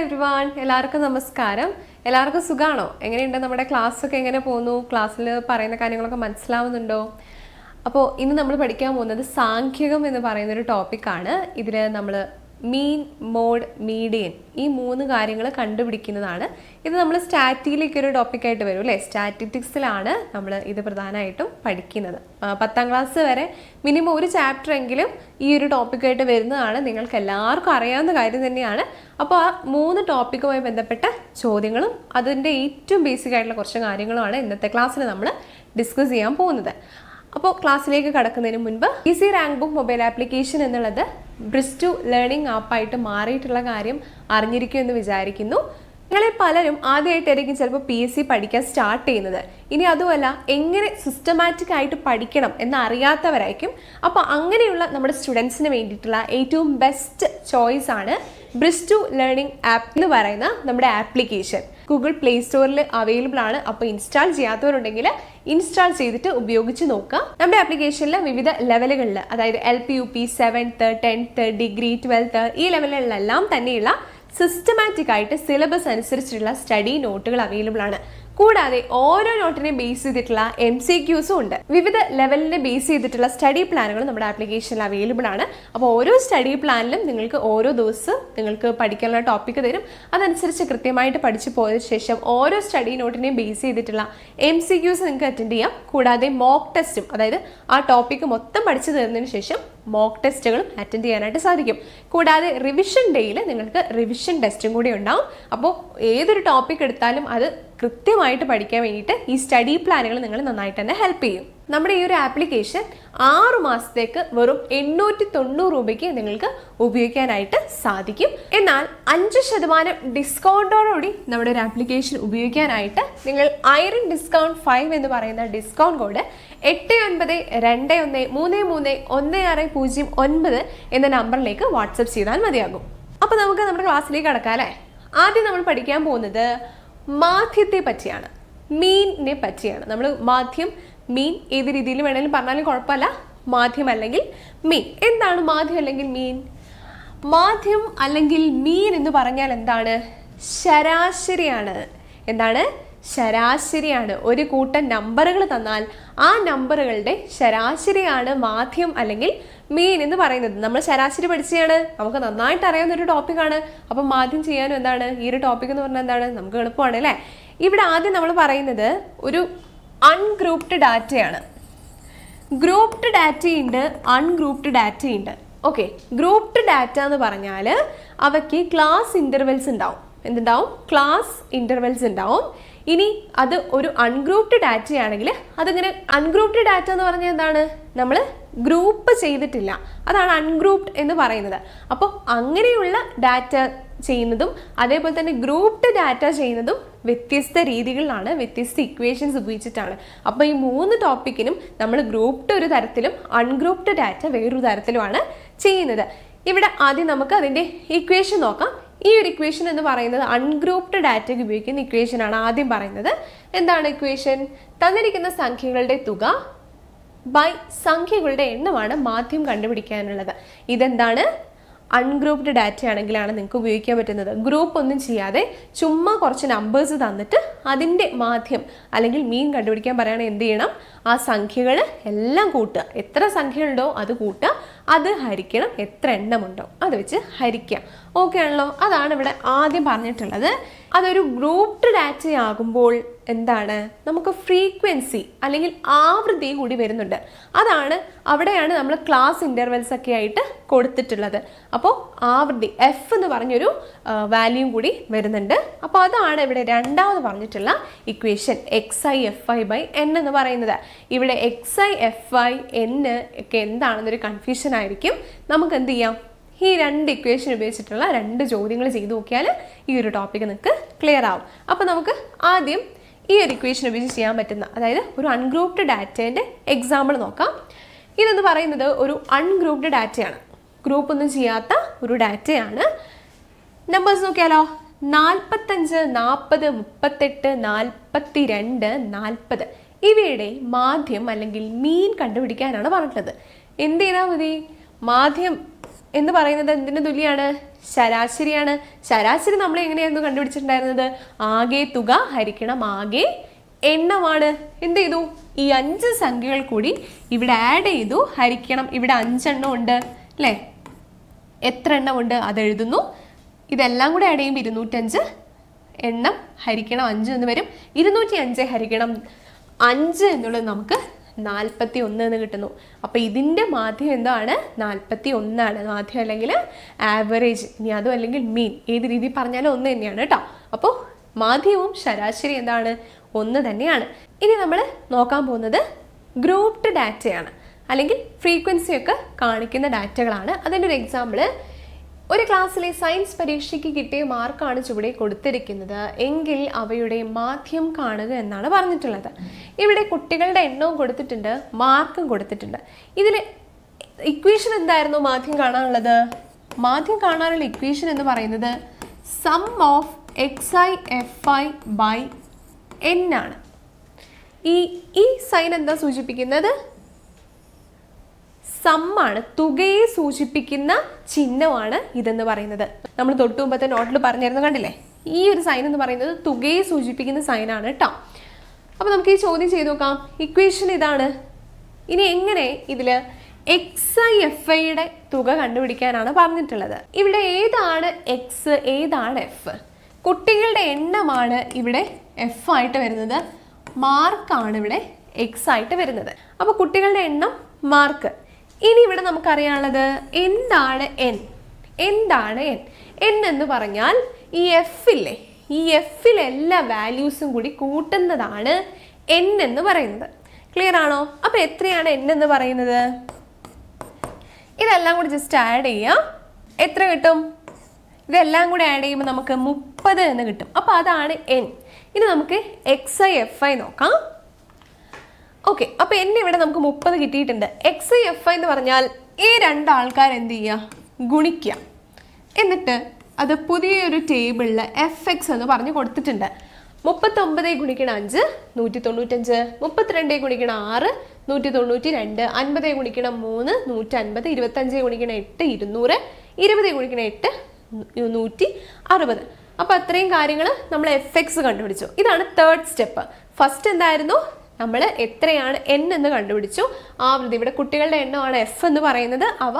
Everyone എല്ലാവർക്കും നമസ്കാരം. എല്ലാവർക്കും സുഖമാണോ എങ്ങനെയുണ്ട്? നമ്മുടെ ക്ലാസ് ഒക്കെ എങ്ങനെ പോകുന്നു? ക്ലാസ്സിൽ പറയുന്ന കാര്യങ്ങളൊക്കെ മനസ്സിലാവുന്നുണ്ടോ? അപ്പോൾ ഇന്ന് നമ്മൾ പഠിക്കാൻ പോകുന്നത് സാഖ്യകം എന്ന് പറയുന്ന ഒരു ടോപ്പിക്കാണ് ഇതിൽ നമ്മൾ മീൻ മോഡ് മീഡിയൻ ഈ മൂന്ന് കാര്യങ്ങൾ കണ്ടുപിടിക്കുന്നതാണ്. ഇത് നമ്മൾ സ്റ്റാറ്റിയിലേക്ക് ഒരു ടോപ്പിക്കായിട്ട് വരും അല്ലേ? സ്റ്റാറ്റിറ്റിക്സിലാണ് നമ്മൾ ഇത് പ്രധാനമായിട്ടും പഠിക്കുന്നത്. പത്താം ക്ലാസ് വരെ മിനിമം ഒരു ചാപ്റ്റർ എങ്കിലും ഈ ഒരു ടോപ്പിക്കായിട്ട് വരുന്നതാണ്. നിങ്ങൾക്ക് എല്ലാവർക്കും അറിയാവുന്ന കാര്യം തന്നെയാണ്. അപ്പോൾ ആ മൂന്ന് ടോപ്പിക്കുമായി ബന്ധപ്പെട്ട ചോദ്യങ്ങളും അതിന്റെ ഏറ്റവും ബേസിക് ആയിട്ടുള്ള കുറച്ച് കാര്യങ്ങളുമാണ് ഇന്നത്തെ ക്ലാസ്സിൽ നമ്മൾ ഡിസ്കസ് ചെയ്യാൻ പോകുന്നത്. അപ്പോൾ ക്ലാസ്സിലേക്ക് കടക്കുന്നതിന് മുൻപ് easy rank book mobile application എന്നുള്ളത് ബ്രിസ്റ്റു ലേണിംഗ് ആപ്പായിട്ട് മാറിയിട്ടുള്ള കാര്യം അറിഞ്ഞിരിക്കും എന്ന് വിചാരിക്കുന്നു. നിങ്ങളെ പലരും ആദ്യമായിട്ടായിരിക്കും ചിലപ്പോൾ പി എസ് സി പഠിക്കാൻ സ്റ്റാർട്ട് ചെയ്യുന്നത്. ഇനി അതുമല്ല എങ്ങനെ സിസ്റ്റമാറ്റിക് ആയിട്ട് പഠിക്കണം എന്നറിയാത്തവരായിരിക്കും. അപ്പോൾ അങ്ങനെയുള്ള നമ്മുടെ സ്റ്റുഡൻസിന് വേണ്ടിയിട്ടുള്ള ഏറ്റവും ബെസ്റ്റ് ചോയ്സ് ആണ് ബ്രിസ്റ്റു ലേണിംഗ് ആപ്പ് എന്ന് പറയുന്ന നമ്മുടെ ആപ്ലിക്കേഷൻ ഗൂഗിൾ പ്ലേ സ്റ്റോറിൽ അവൈലബിൾ ആണ്. അപ്പോൾ ഇൻസ്റ്റാൾ ചെയ്യാത്തവരുണ്ടെങ്കിൽ ഇൻസ്റ്റാൾ ചെയ്തിട്ട് ഉപയോഗിച്ച് നോക്കുക നമ്മുടെ ആപ്ലിക്കേഷനിൽ വിവിധ ലെവലുകളിൽ അതായത് L P U P seventh tenth degree twelfth ഈ ലെവലുകളിലെല്ലാം തന്നെയുള്ള സിസ്റ്റമാറ്റിക് ആയിട്ട് സിലബസ് അനുസരിച്ചുള്ള സ്റ്റഡി നോട്ടുകൾ അവൈലബിൾ ആണ്. കൂടാതെ ഓരോ നോട്ടിനെ ബേസ് ചെയ്തിട്ടുള്ള എം സി ക്യൂസും ഉണ്ട്. വിവിധ ലെവലിനെ ബേസ് ചെയ്തിട്ടുള്ള സ്റ്റഡി പ്ലാനുകൾ നമ്മുടെ ആപ്ലിക്കേഷനിൽ അവൈലബിൾ ആണ്. അപ്പോൾ ഓരോ സ്റ്റഡി പ്ലാനിലും നിങ്ങൾക്ക് ഓരോ ദിവസം നിങ്ങൾക്ക് പഠിക്കാനുള്ള ടോപ്പിക്ക് തരും. അതനുസരിച്ച് കൃത്യമായിട്ട് പഠിച്ചു പോയതിനു ശേഷം ഓരോ സ്റ്റഡി നോട്ടിനെയും ബേസ് ചെയ്തിട്ടുള്ള എം സി ക്യൂസ് നിങ്ങൾക്ക് അറ്റൻഡ് ചെയ്യാം. കൂടാതെ മോക്ക് ടെസ്റ്റും അതായത് ആ ടോപ്പിക്ക് മൊത്തം പഠിച്ചു തീർന്നതിന് ശേഷം മോക്ക് ടെസ്റ്റുകളും അറ്റൻഡ് ചെയ്യാനായിട്ട് സാധിക്കും. കൂടാതെ റിവിഷൻ ഡേയിൽ നിങ്ങൾക്ക് റിവിഷൻ ടെസ്റ്റും കൂടി ഉണ്ടാവും. അപ്പോൾ ഏതൊരു ടോപ്പിക് എടുത്താലും അത് കൃത്യമായിട്ട് പഠിക്കാൻ വേണ്ടിയിട്ട് ഈ സ്റ്റഡി പ്ലാനുകൾ നിങ്ങൾ നന്നായിട്ട് തന്നെ ഹെൽപ്പ് ചെയ്യും. നമ്മുടെ ഈ ഒരു ആപ്ലിക്കേഷൻ ആറു മാസത്തേക്ക് വെറും എണ്ണൂറ്റി തൊണ്ണൂറ് രൂപയ്ക്ക് നിങ്ങൾക്ക് ഉപയോഗിക്കാനായിട്ട് സാധിക്കും. എന്നാൽ അഞ്ച് ശതമാനം ഡിസ്കൗണ്ടോടുകൂടി നമ്മുടെ ഒരു ആപ്ലിക്കേഷൻ ഉപയോഗിക്കാനായിട്ട് നിങ്ങൾ ഐറൺ ഡിസ്കൗണ്ട് ഫൈവ് എന്ന് പറയുന്ന ഡിസ്കൗണ്ട് കോഡ് എട്ട് ഒൻപത് രണ്ട് ഒന്ന് മൂന്ന് മൂന്ന് ഒന്ന് ആറ് പൂജ്യം ഒൻപത് എന്ന നമ്പറിലേക്ക് വാട്സപ്പ് ചെയ്താൽ മതിയാകും. അപ്പോൾ നമുക്ക് നമ്മുടെ ക്ലാസ്സിലേക്ക് കടക്കാം അല്ലേ ആദ്യം നമ്മൾ പഠിക്കാൻ പോകുന്നത് മാധ്യത്തെ പറ്റിയാണ്. മീനിനെ പറ്റിയാണ്. നമ്മൾ മാധ്യം മീൻ ഏത് രീതിയിൽ വേണമെങ്കിലും പറഞ്ഞാലും കുഴപ്പമില്ല. മാധ്യം അല്ലെങ്കിൽ മീൻ. എന്താണ് മാധ്യം അല്ലെങ്കിൽ മീൻ? മാധ്യം അല്ലെങ്കിൽ മീൻ എന്ന് പറഞ്ഞാൽ എന്താണ്? ശരാശരിയാണ്. എന്താണ്? ശരാശരിയാണ്. ഒരു കൂട്ടം നമ്പറുകൾ തന്നാൽ ആ നമ്പറുകളുടെ ശരാശരിയാണ് മാധ്യം അല്ലെങ്കിൽ മീൻ എന്ന് പറയുന്നത്. നമ്മൾ ശരാശരി പഠിച്ചതാണ്. നമുക്ക് നന്നായിട്ട് അറിയാവുന്ന ഒരു ടോപ്പിക്കാണ് അപ്പം മാധ്യം ചെയ്യാനും എന്താണ്? ഈ ഒരു ടോപ്പിക് എന്ന് പറഞ്ഞാൽ എന്താണ്? നമുക്ക് എളുപ്പമാണ് അല്ലേ? ഇവിടെ ആദ്യം നമ്മൾ പറയുന്നത് ഒരു അൺഗ്രൂപ്ഡ് ഡാറ്റയാണ് ഗ്രൂപ്ഡ് ഡാറ്റയുണ്ട് അൺഗ്രൂപ്ഡ് ഡാറ്റയുണ്ട് ഓക്കെ ഗ്രൂപ്ഡ് ഡാറ്റ എന്ന് പറഞ്ഞാൽ അവയ്ക്ക് ക്ലാസ് ഇന്റർവെൽസ് ഉണ്ടാവും. എന്തുണ്ടാവും? ക്ലാസ് ഇന്റർവെൽസ് ഉണ്ടാവും. ഇനി അത് ഒരു അൺഗ്രൂപ്ഡ് ഡാറ്റ ആണെങ്കിൽ അതിങ്ങനെ അൺഗ്രൂപ്ഡ് ഡാറ്റ എന്ന് പറഞ്ഞാൽ എന്താണ്? നമ്മൾ ഗ്രൂപ്പ് ചെയ്തിട്ടില്ല. അതാണ് അൺഗ്രൂപ്ഡ് എന്ന് പറയുന്നത്. അപ്പോൾ അങ്ങനെയുള്ള ഡാറ്റ ചെയ്യുന്നതും അതേപോലെ തന്നെ ഗ്രൂപ്ഡ് ഡാറ്റ ചെയ്യുന്നതും വ്യത്യസ്ത രീതികളിലാണ് വ്യത്യസ്ത ഇക്വേഷൻസ് ഉപയോഗിച്ചിട്ടാണ്. അപ്പോൾ ഈ മൂന്ന് ടോപ്പിക്കിനും നമ്മൾ ഗ്രൂപ്ഡ് ഒരു തരത്തിലും അൺഗ്രൂപ്ഡ് ഡാറ്റ വേറൊരു തരത്തിലുമാണ് ചെയ്യുന്നത്. ഇവിടെ ആദ്യം നമുക്ക് അതിന്റെ ഇക്വേഷൻ നോക്കാം. ഈ ഒരു ഇക്വേഷൻ എന്ന് പറയുന്നത് അൺഗ്രൂപ്ഡ് ഡാറ്റയ്ക്ക് ഉപയോഗിക്കുന്ന ഇക്വേഷൻ ആണ് ആദ്യം പറയുന്നത്. എന്താണ് ഇക്വേഷൻ തന്നിരിക്കുന്ന സംഖ്യകളുടെ തുക ബൈ സംഖ്യകളുടെ എണ്ണമാണ് മാധ്യം കണ്ടുപിടിക്കാനുള്ളത്. ഇതെന്താണ്? അൺഗ്രൂപ്ഡ് ഡാറ്റ ആണെങ്കിലാണ് നിങ്ങൾക്ക് ഉപയോഗിക്കാൻ പറ്റുന്നത്. ഗ്രൂപ്പ് ഒന്നും ചെയ്യാതെ ചുമ്മാ കുറച്ച് നമ്പേഴ്സ് തന്നിട്ട് അതിന്റെ മാധ്യം അല്ലെങ്കിൽ മീൻ കണ്ടുപിടിക്കാൻ പറയുകയാണെങ്കിൽ എന്ത് ചെയ്യണം? ആ സംഖ്യകൾ എല്ലാം കൂട്ടുക. എത്ര സംഖ്യകളുണ്ടോ അത് കൂട്ടുക. അത് ഹരിക്കണം എത്ര എണ്ണമുണ്ടോ അത് വെച്ച് ഹരിക്കുക. ഓക്കെ ആണല്ലോ. അതാണ് ഇവിടെ ആദ്യം പറഞ്ഞിട്ടുള്ളത്. അതൊരു ഗ്രൂപ്പ്ഡ് ഡാറ്റ ആകുമ്പോൾ എന്താണ്? നമുക്ക് ഫ്രീക്വൻസി അല്ലെങ്കിൽ ആവൃത്തി കൂടി വരുന്നുണ്ട്. അതാണ് അവിടെയാണ് നമ്മൾ ക്ലാസ് ഇന്റർവെൽസ് ഒക്കെ ആയിട്ട് കൊടുത്തിട്ടുള്ളത്. അപ്പോൾ ആവൃത്തി എഫ് എന്ന് പറഞ്ഞൊരു വാല്യൂ കൂടി വരുന്നുണ്ട്. അപ്പോൾ അതാണ് ഇവിടെ രണ്ടാമത് പറഞ്ഞിട്ടുള്ള equation X I F I by N എന്ന് പറയുന്നത്. ഇവിടെ X I F I N ഒക്കെ എന്താണെന്നൊരു കൺഫ്യൂഷൻ ആയിരിക്കും. നമുക്ക് എന്ത് ചെയ്യാം? ഈ രണ്ട് ഇക്വേഷൻ ഉപയോഗിച്ചിട്ടുള്ള രണ്ട് ചോദ്യങ്ങൾ ചെയ്തു നോക്കിയാൽ ഈ ഒരു ടോപ്പിക് നിങ്ങൾക്ക് ക്ലിയർ ആവും. അപ്പോൾ നമുക്ക് ആദ്യം ഈ ഒരു ഇക്വേഷൻ ഉപയോഗിച്ച് ചെയ്യാൻ പറ്റുന്ന അതായത് ഒരു അൺഗ്രൂപ്ഡ് ഡാറ്റേന്റെ എക്സാമ്പിൾ നോക്കാം. ഇതെന്ന് പറയുന്നത് ഒരു അൺഗ്രൂപ്ഡ് ഡാറ്റയാണ് ഗ്രൂപ്പ് ഒന്നും ചെയ്യാത്ത ഒരു ഡാറ്റയാണ് നമ്പേഴ്സ് നോക്കിയാലോ? നാൽപ്പത്തഞ്ച് നാൽപ്പത് മുപ്പത്തെട്ട് നാൽപ്പത്തി രണ്ട് നാൽപ്പത് ഇവയുടെ മാധ്യം അല്ലെങ്കിൽ മീൻ കണ്ടുപിടിക്കാനാണ് പറഞ്ഞിട്ടുള്ളത്. എന്ത് ചെയ്താൽ മതി? മാധ്യം എന്ന് പറയുന്നത് എന്തിനു തുല്യമാണ് ശരാശരിയാണ്. ശരാശരി നമ്മൾ എങ്ങനെയായിരുന്നു കണ്ടുപിടിച്ചിട്ടുണ്ടായിരുന്നത്? ആകെ തുക ഹരിക്കണം ആകെ എണ്ണമാണ്. എന്ത് ചെയ്തു? ഈ അഞ്ച് സംഖ്യകൾ കൂടി ഇവിടെ ആഡ് ചെയ്തു. ഹരിക്കണം. ഇവിടെ അഞ്ചെണ്ണം ഉണ്ട്. അല്ലേ? എത്ര എണ്ണമുണ്ട് അത് എഴുതുന്നു. ഇതെല്ലാം കൂടെ ആഡ് ചെയ്യുമ്പോൾ ഇരുന്നൂറ്റഞ്ച് എണ്ണം ഹരിക്കണം അഞ്ച് എന്ന് വരും. ഇരുന്നൂറ്റി അഞ്ച് ഹരിക്കണം അഞ്ച് എന്നുള്ളത് നമുക്ക് നാൽപ്പത്തി ഒന്ന് എന്ന് കിട്ടുന്നു. അപ്പോൾ ഇതിന്റെ മാധ്യം എന്താണ്? നാൽപ്പത്തി ഒന്നാണ് മാധ്യം അല്ലെങ്കിൽ ആവറേജ് ഇനി അതും അല്ലെങ്കിൽ മീൻ ഏത് രീതി പറഞ്ഞാലും ഒന്ന് തന്നെയാണ് കേട്ടോ. അപ്പോൾ മാധ്യവും ശരാശരി എന്താണ്? ഒന്ന് തന്നെയാണ്. ഇനി നമ്മൾ നോക്കാൻ പോകുന്നത് ഗ്രൂപ്പ്ഡ് ഡാറ്റയാണ് അല്ലെങ്കിൽ ഫ്രീക്വൻസിയൊക്കെ കാണിക്കുന്ന ഡാറ്റകളാണ് അതിന്റെ ഒരു എക്സാമ്പിൾ ഒരു ക്ലാസ്സിലെ സയൻസ് പരീക്ഷയ്ക്ക് കിട്ടിയ മാർക്കാണ് ചുവടെ കൊടുത്തിരിക്കുന്നത്. എങ്കിൽ അവയുടെ മാധ്യം കാണുക എന്നാണ് പറഞ്ഞിട്ടുള്ളത്. ഇവിടെ കുട്ടികളുടെ എണ്ണവും കൊടുത്തിട്ടുണ്ട് മാർക്കും കൊടുത്തിട്ടുണ്ട്. ഇതിൽ ഇക്വേഷൻ എന്തായിരുന്നു മാധ്യം കാണാനുള്ളത്? മാധ്യം കാണാനുള്ള ഇക്വേഷൻ എന്ന് പറയുന്നത് sum of X I F I by N ആണ്. ഈ ഈ സൈൻ എന്താ സൂചിപ്പിക്കുന്നത്? സമ്മാണ് തുകയെ സൂചിപ്പിക്കുന്ന ചിഹ്നമാണ് ഇതെന്ന് പറയുന്നത്. നമ്മൾ തൊട്ടു മുമ്പത്തെ നോട്ടിൽ പറഞ്ഞിരുന്നു കണ്ടില്ലേ? ഈ ഒരു സൈൻ എന്ന് പറയുന്നത് തുകയെ സൂചിപ്പിക്കുന്ന സൈനാണ് കേട്ടോ അപ്പോൾ നമുക്ക് ഈ ചോദ്യം ചെയ്തു നോക്കാം. ഇക്വേഷൻ ഇതാണ്. ഇനി എങ്ങനെ ഇതിൽ എക്സ് ഐ എഫ് ഐയുടെ തുക കണ്ടുപിടിക്കാനാണ് പറഞ്ഞിട്ടുള്ളത്? ഇവിടെ ഏതാണ് എക്സ് ഏതാണ് എഫ് കുട്ടികളുടെ എണ്ണമാണ് ഇവിടെ എഫ് ആയിട്ട് വരുന്നത്. മാർക്കാണ് ഇവിടെ എക്സ് ആയിട്ട് വരുന്നത്. അപ്പോൾ കുട്ടികളുടെ എണ്ണം മാർക്ക് ഇനി ഇവിടെ നമുക്കറിയാനുള്ളത് എന്താണ് എൻ എന്താണ് എൻ എൻ എന്ന് പറഞ്ഞാൽ ഈ എഫില്ലേ ഈ എഫിലെ എല്ലാ വാല്യൂസും കൂടി കൂട്ടുന്നതാണ് എൻ എന്ന് പറയുന്നത്. ക്ലിയർ ആണോ? അപ്പോൾ എത്രയാണ് എൻ എന്ന് പറയുന്നത്? ഇതെല്ലാം കൂടി ജസ്റ്റ് ആഡ് ചെയ്യാം. എത്ര കിട്ടും? ഇതെല്ലാം കൂടി ആഡ് ചെയ്യുമ്പോൾ നമുക്ക് മുപ്പത് എന്ന് കിട്ടും. അപ്പോൾ അതാണ് എൻ ഇനി നമുക്ക് എക്സ് ഐ എഫ് ഐ നോക്കാം. ഓക്കെ അപ്പോൾ എന്നെ ഇവിടെ നമുക്ക് മുപ്പത് കിട്ടിയിട്ടുണ്ട്. എക്സ് ഐ എഫ് ഐ എന്ന് പറഞ്ഞാൽ ഈ രണ്ട് ആൾക്കാർ എന്ത് ചെയ്യുക ഗുണിക്കുക എന്നിട്ട് അത് പുതിയൊരു ടേബിളിൽ എഫ് എക്സ് എന്ന് പറഞ്ഞ് കൊടുത്തിട്ടുണ്ട്. മുപ്പത്തൊമ്പത് ഗുണിക്കണ അഞ്ച് നൂറ്റി തൊണ്ണൂറ്റഞ്ച് മുപ്പത്തിരണ്ട് ഗുണിക്കണ ആറ് നൂറ്റി തൊണ്ണൂറ്റി രണ്ട് അൻപത് ഗുണിക്കണ മൂന്ന് നൂറ്റൻപത്. ഇരുപത്തഞ്ച് ഗുണിക്കണ എട്ട് ഇരുന്നൂറ്. ഇരുപത് ഗുണിക്കണ എട്ട് നൂറ്റി അറുപത്. അപ്പോൾ അത്രയും കാര്യങ്ങൾ നമ്മൾ എഫ് എക്സ് കണ്ടുപിടിച്ചു. ഇതാണ് തേർഡ് സ്റ്റെപ്പ് ഫസ്റ്റ് എന്തായിരുന്നു? നമ്മൾ എത്രയാണ് എൻ എന്ന് കണ്ടുപിടിച്ചു. ആവൃത്തി ഇവിടെ കുട്ടികളുടെ എണ്ണമാണ് എഫ് എന്ന് പറയുന്നത്. അവ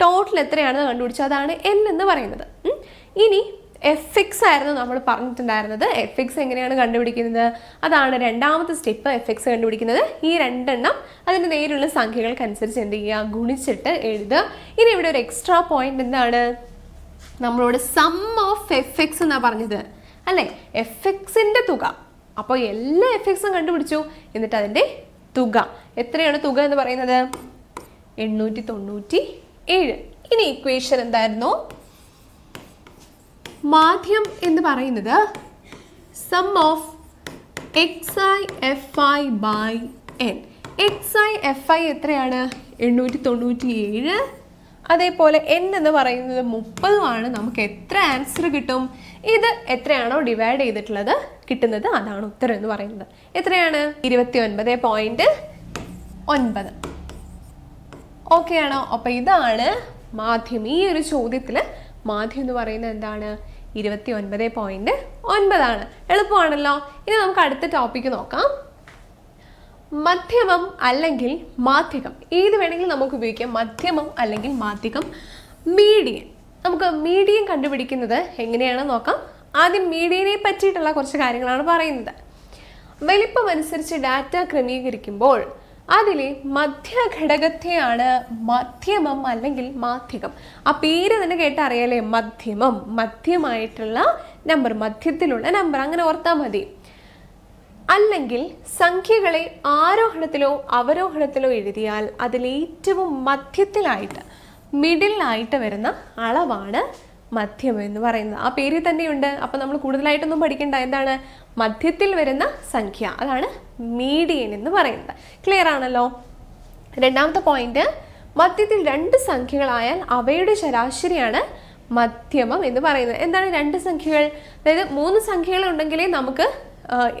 ടോട്ടൽ എത്രയാണെന്ന് കണ്ടുപിടിച്ചു. അതാണ് എൻ എന്ന് പറയുന്നത്. ഇനി എഫ് എക്സ് ആയിരുന്നു നമ്മൾ പറഞ്ഞിട്ടുണ്ടായിരുന്നത്. എഫ് എക്സ് എങ്ങനെയാണ് കണ്ടുപിടിക്കുന്നത്? അതാണ് രണ്ടാമത്തെ സ്റ്റെപ്പ് എഫ് എക്സ് കണ്ടുപിടിക്കുന്നത്. ഈ രണ്ടെണ്ണം അതിന്റെ നേരിലുള്ള സംഖ്യകൾക്കനുസരിച്ച് എന്ത് ചെയ്യുക? ഗുണിച്ചിട്ട് എഴുതുക. ഇനി ഇവിടെ ഒരു എക്സ്ട്രാ പോയിന്റ് എന്താണ്? നമ്മളോട് സം ഓഫ് എഫ് എക്സ് എന്നാണ് പറഞ്ഞത്. അല്ലേ? എഫ് എക്സിന്റെ തുക. അപ്പോൾ എല്ലാ എഫക്ട്സും കണ്ടുപിടിച്ചു. എന്നിട്ട് അതിന്റെ തുക. എത്രയാണ് തുക എന്ന് പറയുന്നത്? എണ്ണൂറ്റി തൊണ്ണൂറ്റി ഏഴ് ഇനി ഇക്വേഷൻ എന്തായിരുന്നു? മാധ്യം എന്ന് പറയുന്നത് sum of X I F I by N X I F I എത്രയാണ്? എണ്ണൂറ്റി തൊണ്ണൂറ്റി ഏഴ് അതേപോലെ എൻ എന്ന് പറയുന്നത് മുപ്പതുമാണ് നമുക്ക് എത്ര ആൻസർ കിട്ടും? ഇത് എത്രയാണോ ഡിവൈഡ് ചെയ്തിട്ടുള്ളത്? കിട്ടുന്നത് അതാണ് ഉത്തരം എന്ന് പറയുന്നത്. എത്രയാണ്? ഇരുപത്തി ഒൻപത് പോയിന്റ് ഒൻപത്. ഓക്കെ ആണോ? അപ്പോൾ ഇതാണ് മാധ്യം ഈ ഒരു ചോദ്യത്തിൽ മാധ്യം എന്ന് പറയുന്നത് എന്താണ്? ഇരുപത്തി ഒൻപത് പോയിന്റ് ഒൻപതാണ് എളുപ്പമാണല്ലോ. ഇനി നമുക്ക് അടുത്ത ടോപ്പിക്ക് നോക്കാം. മധ്യമം അല്ലെങ്കിൽ മാധ്യമം. ഏത് വേണമെങ്കിലും നമുക്ക് ഉപയോഗിക്കാം. മധ്യമം അല്ലെങ്കിൽ മാധ്യമം. മീഡിയൻ നമുക്ക് മീഡിയം കണ്ടുപിടിക്കുന്നത് എങ്ങനെയാണെന്ന് നോക്കാം. ആദ്യം മീഡിയനെ പറ്റിയിട്ടുള്ള കുറച്ച് കാര്യങ്ങളാണ് പറയുന്നത്. വലിപ്പം അനുസരിച്ച് ഡാറ്റ ക്രമീകരിക്കുമ്പോൾ അതിലെ മധ്യഘടകത്തെയാണ് മധ്യമം അല്ലെങ്കിൽ മാധ്യമം. ആ പേര് തന്നെ കേട്ടറിയാലേ? മധ്യമം. മധ്യമായിട്ടുള്ള നമ്പർ മധ്യത്തിലുള്ള നമ്പർ അങ്ങനെ ഓർത്താൽ മതി. അല്ലെങ്കിൽ സംഖ്യകളെ ആരോഹണത്തിലോ അവരോഹണത്തിലോ എഴുതിയാൽ അതിലേറ്റവും മധ്യത്തിലായിട്ട് മിഡിലായിട്ട് വരുന്ന അളവാണ് മധ്യം എന്ന് പറയുന്നത്. ആ പേരിൽ തന്നെയുണ്ട്. അപ്പം നമ്മൾ കൂടുതലായിട്ടൊന്നും പഠിക്കേണ്ട. എന്താണ്? മധ്യത്തിൽ വരുന്ന സംഖ്യ. അതാണ് മീഡിയൻ എന്ന് പറയുന്നത്. ക്ലിയർ ആണല്ലോ? രണ്ടാമത്തെ പോയിന്റ് മധ്യത്തിൽ രണ്ട് സംഖ്യകളായാൽ അവയുടെ ശരാശരിയാണ് മധ്യമം എന്ന് പറയുന്നത്. എന്താണ് രണ്ട് സംഖ്യകൾ? അതായത് മൂന്ന് സംഖ്യകൾ ഉണ്ടെങ്കിലേ നമുക്ക്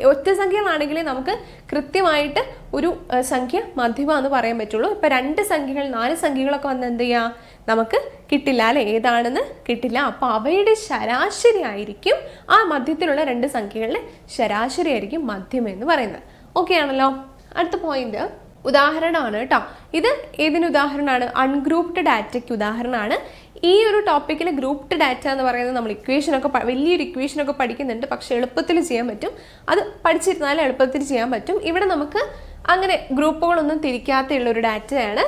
ഒറ്റ സംഖ്യകളാണെങ്കിലേ നമുക്ക് കൃത്യമായിട്ട് ഒരു സംഖ്യ മധ്യമ എന്ന് പറയാൻ പറ്റുള്ളൂ. ഇപ്പൊ രണ്ട് സംഖ്യകൾ നാല് സംഖ്യകളൊക്കെ വന്ന് എന്ത് ചെയ്യാ? നമുക്ക് കിട്ടില്ല അല്ലെ? ഏതാണെന്ന് കിട്ടില്ല. അപ്പോൾ അവയുടെ ശരാശരി ആയിരിക്കും ആ മധ്യത്തിലുള്ള രണ്ട് സംഖ്യകളുടെ ശരാശരി ആയിരിക്കും മധ്യം എന്ന് പറയുന്നത്. ഓക്കെ ആണല്ലോ? അടുത്ത പോയിന്റ് ഉദാഹരണമാണ് കേട്ടോ. ഇത് ഏതിന് ഉദാഹരണമാണ്? അൺഗ്രൂപ്പ്ഡ് ഡാറ്റയ്ക്ക് ഉദാഹരണമാണ്. ഈ ഒരു ടോപ്പിക്കിൽ ഗ്രൂപ്പ്ഡ് ഡാറ്റ എന്ന് പറയുന്നത് നമ്മൾ ഇക്വേഷനൊക്കെ വലിയൊരു ഇക്വേഷനൊക്കെ പഠിക്കുന്നുണ്ട്. പക്ഷെ എളുപ്പത്തിൽ ചെയ്യാൻ പറ്റും. അത് പഠിച്ചിരുന്നാൽ എളുപ്പത്തിൽ ചെയ്യാൻ പറ്റും. ഇവിടെ നമുക്ക് അങ്ങനെ ഗ്രൂപ്പുകളൊന്നും തിരിക്കാത്തുള്ള ഒരു ഡാറ്റയാണ്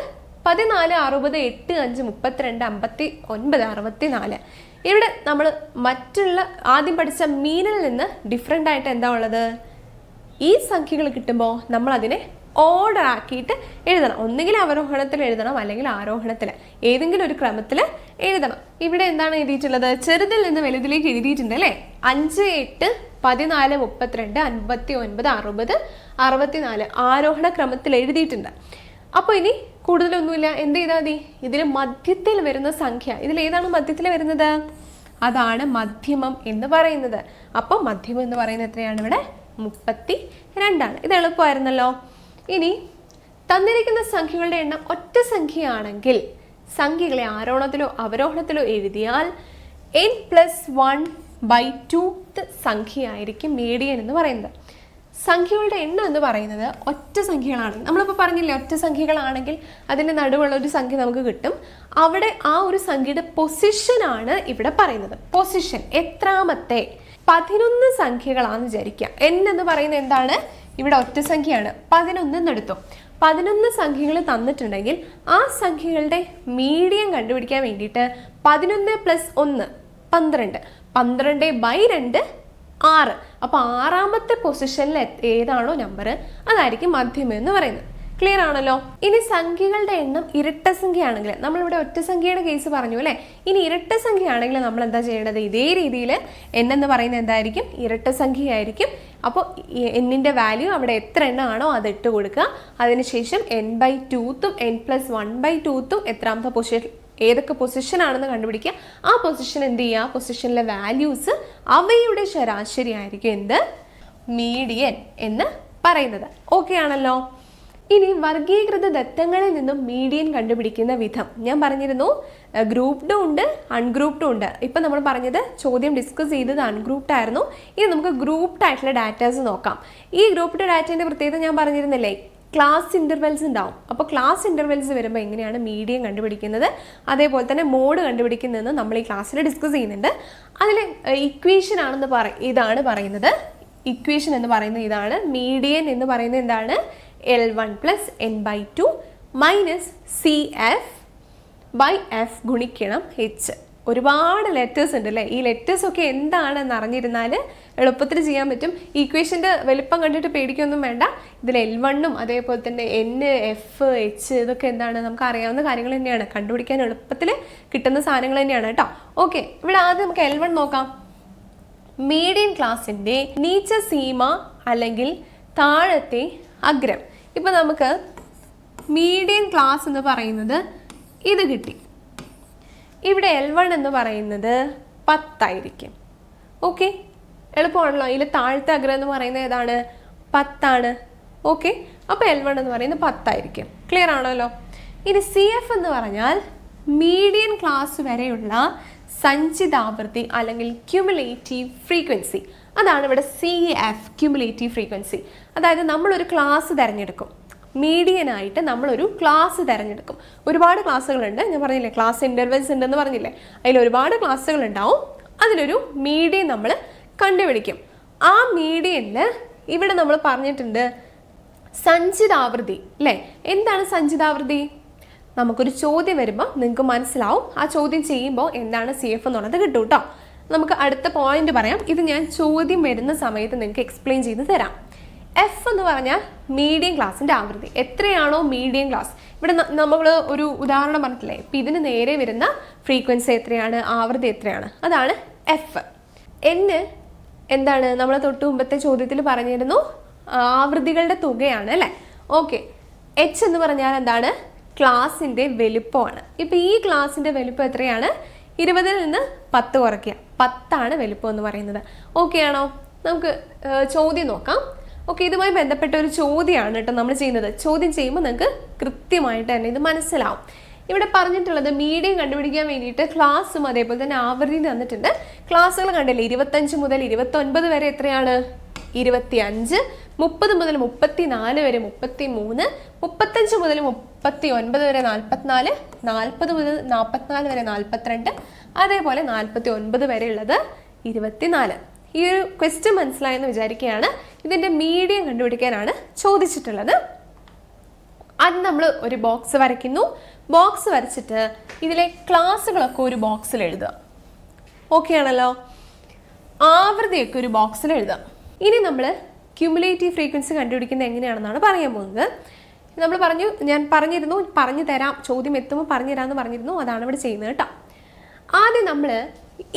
പതിനാല് അറുപത് എട്ട് അഞ്ച് മുപ്പത്തിരണ്ട് അമ്പത്തി ഒൻപത് അറുപത്തി നാല് ഇവിടെ നമ്മൾ മറ്റുള്ള ആദ്യം പഠിച്ച മീനിൽ നിന്ന് ഡിഫറെന്റ് ആയിട്ട് എന്താ ഉള്ളത്? ഈ സംഖ്യകൾ കിട്ടുമ്പോൾ നമ്മൾ അതിനെ ഓർഡർ ആക്കിയിട്ട് എഴുതണം. ഒന്നുകിൽ അവരോഹണത്തിൽ എഴുതണം അല്ലെങ്കിൽ ആരോഹണത്തിൽ. ഏതെങ്കിലും ഒരു ക്രമത്തിൽ എഴുതണം. ഇവിടെ എന്താണ് എഴുതിയിട്ടുള്ളത്? ചെറുതിൽ നിന്ന് വലുതിലേക്ക് എഴുതിയിട്ടുണ്ട് അല്ലേ? അഞ്ച് എട്ട് പതിനാല് മുപ്പത്തിരണ്ട് അൻപത്തി ഒൻപത് അറുപത് അറുപത്തിനാല് ആരോഹണ ക്രമത്തിൽ എഴുതിയിട്ടുണ്ട്. അപ്പോൾ ഇനി കൂടുതലൊന്നുമില്ല. എന്ത് ചെയ്താൽ മതി? ഇതിൽ മധ്യത്തിൽ വരുന്ന സംഖ്യ. ഇതിൽ ഏതാണ് മധ്യത്തിൽ വരുന്നത്? അതാണ് മധ്യമം എന്ന് പറയുന്നത്. അപ്പോൾ മധ്യമം എന്ന് പറയുന്നത് എത്രയാണ് ഇവിടെ? മുപ്പത്തി രണ്ടാണ് ഇത് എളുപ്പമായിരുന്നല്ലോ. ഇനി തന്നിരിക്കുന്ന സംഖ്യകളുടെ എണ്ണം ഒറ്റ സംഖ്യയാണെങ്കിൽ സംഖ്യകളെ ആരോഹണത്തിലോ അവരോഹണത്തിലോ എഴുതിയാൽ N plus one by two സംഖ്യയായിരിക്കും median എന്ന് പറയുന്നത്. സംഖ്യകളുടെ എണ്ണം എന്ന് പറയുന്നത് ഒറ്റ സംഖ്യകളാണ്. നമ്മളിപ്പോൾ പറഞ്ഞില്ലേ ഒറ്റ സംഖ്യകളാണെങ്കിൽ അതിന്റെ നടുവുള്ള ഒരു സംഖ്യ നമുക്ക് കിട്ടും. അവിടെ ആ ഒരു സംഖ്യയുടെ പൊസിഷനാണ് ഇവിടെ പറയുന്നത്. പൊസിഷൻ എത്രാമത്തെ? പതിനൊന്ന് സംഖ്യകളാണെന്ന് വിചാരിക്കുക. എൻ എന്ന് പറയുന്നത് എന്താണ്? ഇവിടെ ഒറ്റ സംഖ്യയാണ്. പതിനൊന്ന് എടുത്തു പതിനൊന്ന് സംഖ്യകൾ തന്നിട്ടുണ്ടെങ്കിൽ ആ സംഖ്യകളുടെ മീഡിയം കണ്ടുപിടിക്കാൻ വേണ്ടിയിട്ട് പതിനൊന്ന് പ്ലസ് ഒന്ന് പന്ത്രണ്ട്. പന്ത്രണ്ട് ബൈ രണ്ട് ആറ്. അപ്പോൾ ആറാമത്തെ പൊസിഷനിൽ ഏതാണോ നമ്പർ അതായിരിക്കും മധ്യമം എന്ന് പറയുന്നത്. ക്ലിയർ ആണല്ലോ? ഇനി സംഖ്യകളുടെ എണ്ണം ഇരട്ട സംഖ്യയാണെങ്കിൽ നമ്മളിവിടെ ഒറ്റ സംഖ്യയുടെ കേസ് പറഞ്ഞു അല്ലേ? ഇനി ഇരട്ട സംഖ്യയാണെങ്കിൽ നമ്മൾ എന്താ ചെയ്യേണ്ടത്? ഇതേ രീതിയിൽ എന്നെന്ന് എന്ന് പറയുന്നത് എന്തായിരിക്കും? ഇരട്ട സംഖ്യയായിരിക്കും അപ്പോൾ എന്നിന്റെ വാല്യൂ അവിടെ എത്ര എണ്ണമാണോ അത് ഇട്ട് കൊടുക്കുക. അതിനുശേഷം എൻ ബൈ ടൂത്തും എൻ പ്ലസ് വൺ ബൈ ടൂത്തും എത്രാമത്തെ പൊസിഷൻ ഏതൊക്കെ പൊസിഷൻ ആണെന്ന് കണ്ടുപിടിക്കുക. ആ പൊസിഷൻ എന്ത് ചെയ്യുക? ആ പൊസിഷനിലെ വാല്യൂസ് അവയുടെ ശരാശരി ആയിരിക്കും എന്ത്? മീഡിയൻ എന്ന് പറയുന്നത്. ഓക്കെ ആണല്ലോ? ഇനി വർഗീകൃത ദത്തങ്ങളിൽ നിന്നും മീഡിയൻ കണ്ടുപിടിക്കുന്ന വിധം. ഞാൻ പറഞ്ഞിരുന്നു ഗ്രൂപ്പ്ഡും ഉണ്ട് അൺഗ്രൂപ്പ്ഡും ഉണ്ട്. ഇപ്പം നമ്മൾ പറഞ്ഞത് ചോദ്യം ഡിസ്കസ് ചെയ്തത് അൺഗ്രൂപ്ഡ് ആയിരുന്നു. ഇനി നമുക്ക് ഗ്രൂപ്പ്ഡ് ആയിട്ടുള്ള ഡാറ്റാസ് നോക്കാം. ഈ ഗ്രൂപ്പ്ഡ് ഡാറ്റേന്റെ പ്രത്യേകത ഞാൻ പറഞ്ഞിരുന്നില്ലേ ക്ലാസ് ഇന്റർവെൽസ് ഉണ്ടാവും. അപ്പോൾ ക്ലാസ് ഇന്റർവെൽസ് വരുമ്പോൾ എങ്ങനെയാണ് മീഡിയം കണ്ടുപിടിക്കുന്നത്? അതേപോലെ തന്നെ മോഡ് കണ്ടുപിടിക്കുന്നതെന്ന് നമ്മൾ ഈ ക്ലാസ്സിൽ ഡിസ്കസ് ചെയ്യുന്നുണ്ട്. അതിൽ ഇക്വേഷൻ ആണെന്ന് പറ ഇതാണ് പറയുന്നത്. ഇക്വേഷൻ എന്ന് പറയുന്നത് ഇതാണ്. മീഡിയൻ എന്ന് പറയുന്നത് എന്താണ്? L one plus N by two minus C F by F ഗുണിക്കണം എച്ച് ഒരുപാട് ലെറ്റേഴ്സ് ഉണ്ട് അല്ലേ? ഈ ലെറ്റേഴ്സ് ഒക്കെ എന്താണെന്ന് അറിഞ്ഞിരുന്നാൽ എളുപ്പത്തിൽ ചെയ്യാൻ പറ്റും. ഈക്വേഷന്റെ വലിപ്പം കണ്ടിട്ട് പേടിക്കൊന്നും വേണ്ട. ഇതിൽ എൽ വണ്ണും അതേപോലെ തന്നെ എൻ എഫ് എച്ച് ഇതൊക്കെ എന്താണ്? നമുക്ക് അറിയാവുന്ന കാര്യങ്ങൾ തന്നെയാണ്. കണ്ടുപിടിക്കാൻ എളുപ്പത്തിൽ കിട്ടുന്ന സാധനങ്ങൾ തന്നെയാണ് കേട്ടോ. ഓക്കെ ഇവിടെ ആദ്യം നമുക്ക് എൽ വൺ നോക്കാം. മീഡിയം ക്ലാസ്സിന്റെ നീച്ച സീമ അല്ലെങ്കിൽ താഴത്തെ അഗ്രം. ഇപ്പം നമുക്ക് മീഡിയം ക്ലാസ് എന്ന് പറയുന്നത് ഇത് കിട്ടി. ഇവിടെ എൽ വൺ എന്ന് പറയുന്നത് പത്തായിരിക്കും. ഓക്കെ എളുപ്പമാണല്ലോ. ഇതിൽ താഴത്തെ അഗ്രം എന്ന് പറയുന്നത് ഏതാണ്? പത്താണ്. ഓക്കെ അപ്പോൾ എൽ വൺ എന്ന് പറയുന്നത് പത്തായിരിക്കും. ക്ലിയർ ആണല്ലോ? ഇനി സി എഫ് എന്ന് പറഞ്ഞാൽ മീഡിയൻ ക്ലാസ് വരെയുള്ള സഞ്ചിതാവൃത്തി അല്ലെങ്കിൽ ക്യുമുലേറ്റീവ് ഫ്രീക്വൻസി അതാണ് ഇവിടെ സി എഫ് ക്യുമുലേറ്റീവ് ഫ്രീക്വൻസി അതായത് നമ്മളൊരു ക്ലാസ് തിരഞ്ഞെടുക്കും. മീഡിയനായിട്ട് നമ്മളൊരു ക്ലാസ് തിരഞ്ഞെടുക്കും. ഒരുപാട് ക്ലാസ്സുകളുണ്ട്. ഞാൻ പറഞ്ഞില്ലേ ക്ലാസ് ഇന്റർവെൽസ് ഉണ്ടെന്ന് പറഞ്ഞില്ലേ? അതിൽ ഒരുപാട് ക്ലാസ്സുകൾ ഉണ്ടാവും. അതിലൊരു മീഡിയൻ നമ്മൾ കണ്ടുപിടിക്കും. ആ മീഡിയനിൽ ഇവിടെ നമ്മൾ പറഞ്ഞിട്ടുണ്ട് സഞ്ചിതാവൃതി അല്ലേ? എന്താണ് സഞ്ചിതാവൃതി നമുക്കൊരു ചോദ്യം വരുമ്പോൾ നിങ്ങൾക്ക് മനസ്സിലാവും. ആ ചോദ്യം ചെയ്യുമ്പോൾ എന്താണ് സി എഫ് എന്നുള്ളത് കിട്ടും കേട്ടോ നമുക്ക് അടുത്ത പോയിന്റ് പറയാം. ഇത് ഞാൻ ചോദ്യം വരുന്ന സമയത്ത് നിങ്ങൾക്ക് എക്സ്പ്ലെയിൻ ചെയ്ത് തരാം. എഫ് എന്ന് പറഞ്ഞാൽ മീഡിയം ക്ലാസ്സിന്റെ ആവൃത്തി എത്രയാണോ മീഡിയം ക്ലാസ് ഇവിടെ നമ്മൾ ഒരു ഉദാഹരണം പറഞ്ഞിട്ടില്ലേ? ഇപ്പം ഇതിന് നേരെ വരുന്ന ഫ്രീക്വൻസി എത്രയാണ്? ആവൃത്തി എത്രയാണ്? അതാണ് എഫ് എന്ന് എന്താണ്? നമ്മൾ തൊട്ട് മുമ്പത്തെ ചോദ്യത്തിൽ പറഞ്ഞിരുന്നു ആവൃത്തികളുടെ തുകയാണ് അല്ലേ? ഓക്കെ എച്ച് എന്ന് പറഞ്ഞാൽ എന്താണ്? ക്ലാസിന്റെ വലുപ്പമാണ്. ഇപ്പം ഈ ക്ലാസിന്റെ വലുപ്പം എത്രയാണ്? ഇരുപതിൽ നിന്ന് പത്ത് കുറയ്ക്കുക. പത്താണ് വലുപ്പം എന്ന് പറയുന്നത്. ഓക്കെ ആണോ? നമുക്ക് ചോദ്യം നോക്കാം. ഓക്കെ ഇതുമായി ബന്ധപ്പെട്ട ഒരു ചോദ്യമാണ് കേട്ടോ നമ്മൾ ചെയ്യുന്നത്. ചോദ്യം ചെയ്യുമ്പോൾ നിങ്ങൾക്ക് കൃത്യമായിട്ട് തന്നെ ഇത് മനസ്സിലാവും. ഇവിടെ പറഞ്ഞിട്ടുള്ളത് മീഡിയം കണ്ടുപിടിക്കാൻ വേണ്ടിയിട്ട് ക്ലാസ്സും അതേപോലെ തന്നെ ആവൃത്തി തന്നിട്ടുണ്ട്. ക്ലാസ്സുകൾ കണ്ടില്ലേ? ഇരുപത്തഞ്ച് മുതൽ ഇരുപത്തൊൻപത് വരെ എത്രയാണ്? ഇരുപത്തി അഞ്ച് മുപ്പത് മുതൽ മുപ്പത്തി നാല് വരെ മുപ്പത്തി മൂന്ന് മുപ്പത്തഞ്ച് മുതൽ മുപ്പത്തി ഒൻപത് വരെ നാൽപ്പത്തിനാല് നാൽപ്പത് മുതൽ നാൽപ്പത്തിനാല് വരെ നാൽപ്പത്തിരണ്ട് അതേപോലെ നാൽപ്പത്തി ഒൻപത് വരെ ഉള്ളത് ഇരുപത്തിനാല്. ഈ ഒരു ക്വസ്റ്റ്യൻ മനസ്സിലായെന്ന് വിചാരിക്കുകയാണ്. ഇതിന്റെ മീഡിയം കണ്ടുപിടിക്കാനാണ് ചോദിച്ചിട്ടുള്ളത്. അത് നമ്മൾ ഒരു ബോക്സ് വരയ്ക്കുന്നു. ബോക്സ് വരച്ചിട്ട് ഇതിലെ ക്ലാസ്സുകളൊക്കെ ഒരു ബോക്സിൽ എഴുതുക. ഓക്കെ ആണല്ലോ? ആവൃത്തിയൊക്കെ ഒരു ബോക്സിൽ എഴുതാം ഇനി നമ്മൾ ക്യുമുലേറ്റീവ് ഫ്രീക്വൻസി കണ്ടുപിടിക്കുന്നത് എങ്ങനെയാണെന്നാണ് പറയാൻ പോകുന്നത്. നമ്മൾ പറഞ്ഞു ഞാൻ പറഞ്ഞിരുന്നു പറഞ്ഞു തരാം ചോദ്യം എത്തുമ്പോൾ പറഞ്ഞു തരാമെന്ന് പറഞ്ഞിരുന്നു. അതാണ് ഇവിടെ ചെയ്യുന്നത് കേട്ടോ. ആദ്യം നമ്മൾ